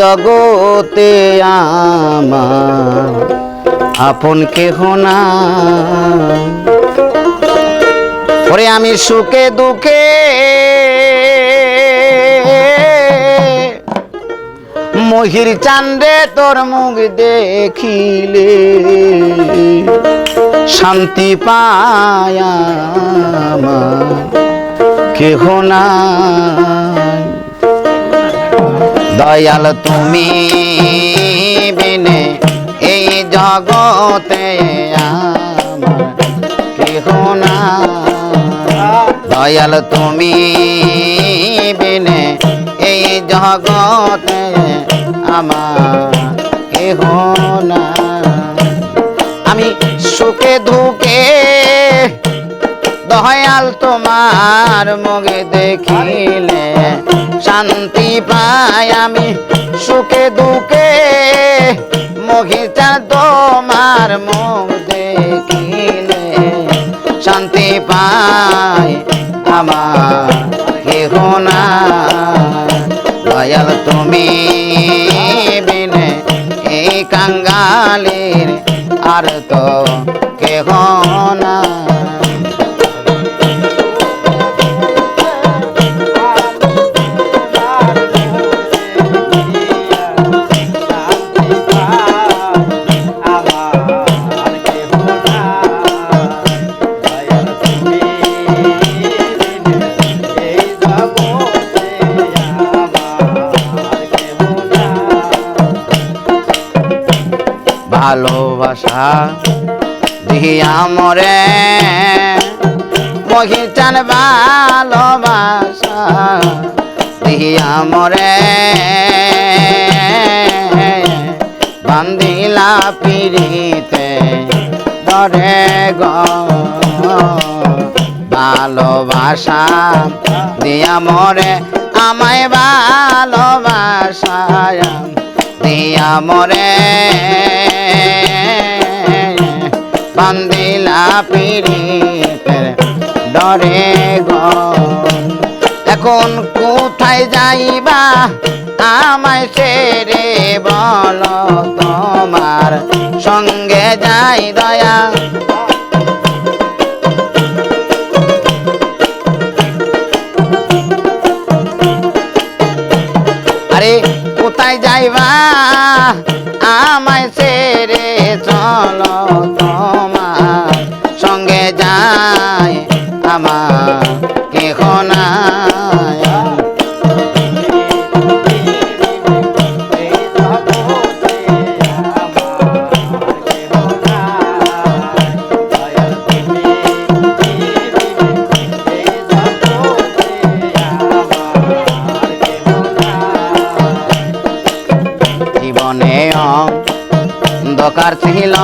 জগতে আমার আপন কেহ না। ওরে আমি সুখে দুঃখে মহির চান্দে তোর মুখ দেখিলে, শান্তি পায়া কেহ নাই দয়াল তুমি বিনে এই জগতে দয়াল তুমি বিনে এই জগতে আমার কেহ না। দয়াল তোমার মুখে দেখিলে শান্তি পাই আমি, সুখে দুঃখে মহিষা তোমার মুখ দেখিলে শান্তি পাই আমার, কেহ না। দয়াল তুমি বিনে এই কাঙ্গালের আর তো কেহ না। ভালোবাসা। দিয়া মরে মহিচান ভালোবাসা। দিয়া মরে বান্দিলা পিড়িতে ধরে গ। ভালোবাসা দিয়া মরে আমায় ভালোবাসায় দিয়া মরে বান্দিলা পিড়িতের ডরে গো। এখন কোথায় যাইবা? আমায় ছেড়ে বল তোমার সঙ্গে যাই দয়া। আরে, কোথায় যাইবা? চলো তোমার সঙ্গে যাই আমার কেহ নাই জীবনে অন্ধকার ছিল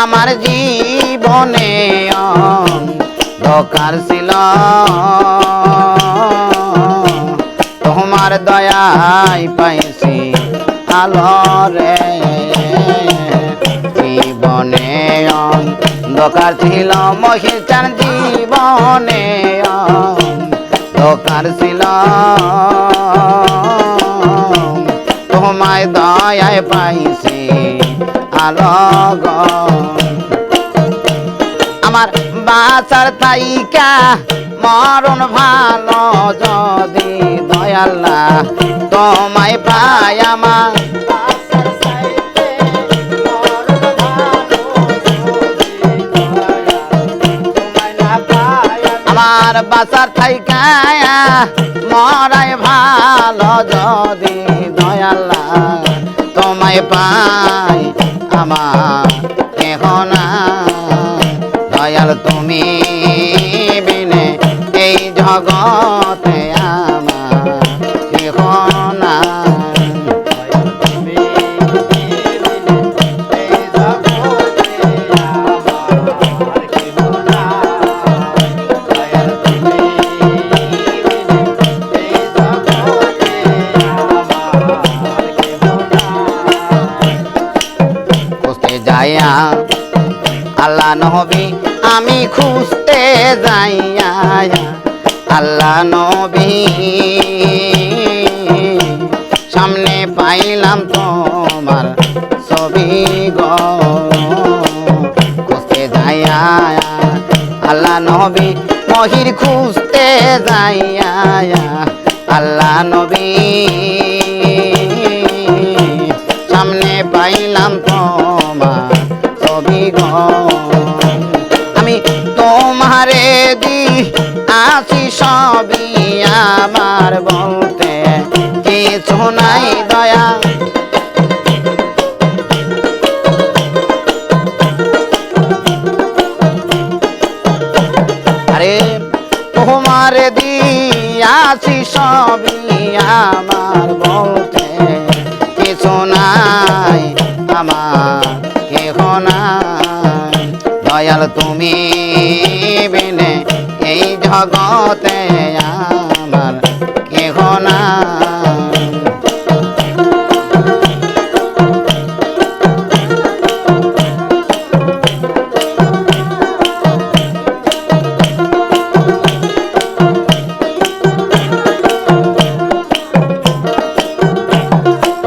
আমার জীবনে, অন্ধকার ছিল। তোমার দয়াই পাইছি আলোরে জীবনে অন্ধকার ছিল, মহিষার জীবনে অন্ধকার ছিল। তোমায় দয়ায় পাইছি আমার বাঁচার তাইকা মরণ ভালো যদি দয়াল্লা তোমায় পাই আমার। আমার বাসার থাইকা মরাই ভালো যদি দয়াল্লা তোমায় পাই আমার কেহ না দয়াল তুমি বিনে এই জগতে যাইয়া। আল্লাহ নবী, আমি খুঁজতে যাইয়া। আল্লাহ নবী, সামনে পাইল পাইলাম তোমার ছবি গো। খুঁজতে যাইয়া। আল্লাহ নবী, মহির খুঁজতে যাইয়া। আল্লাহ নবী আমি তোমারে দি আছি সবই আমার বলতে। কিছু নাই দয়া। আরে তোমার দিয়াছি সবই আমার বলতে। কিছু নাই আমার দয়াল তুমি বিনে এই জগতে আমার কেহ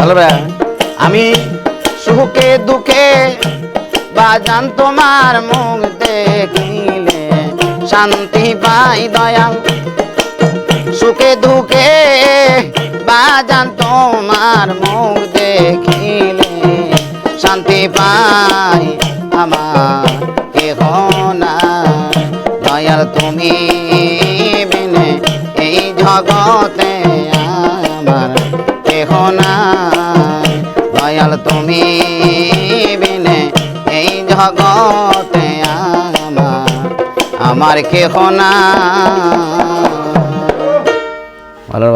রে আমি সুখে দুঃখে বাজান তোমার মুখ দেখিলে। শান্তি পাই দয়া সুখে দুঃখে বাজান তোমার মুখ দেখিলে। শান্তি পাই আমার কেহ না দয়াল তুমি বিনে এই জগতে আমার কেহ নাই। দয়াল তুমি আমার কে না। ভালো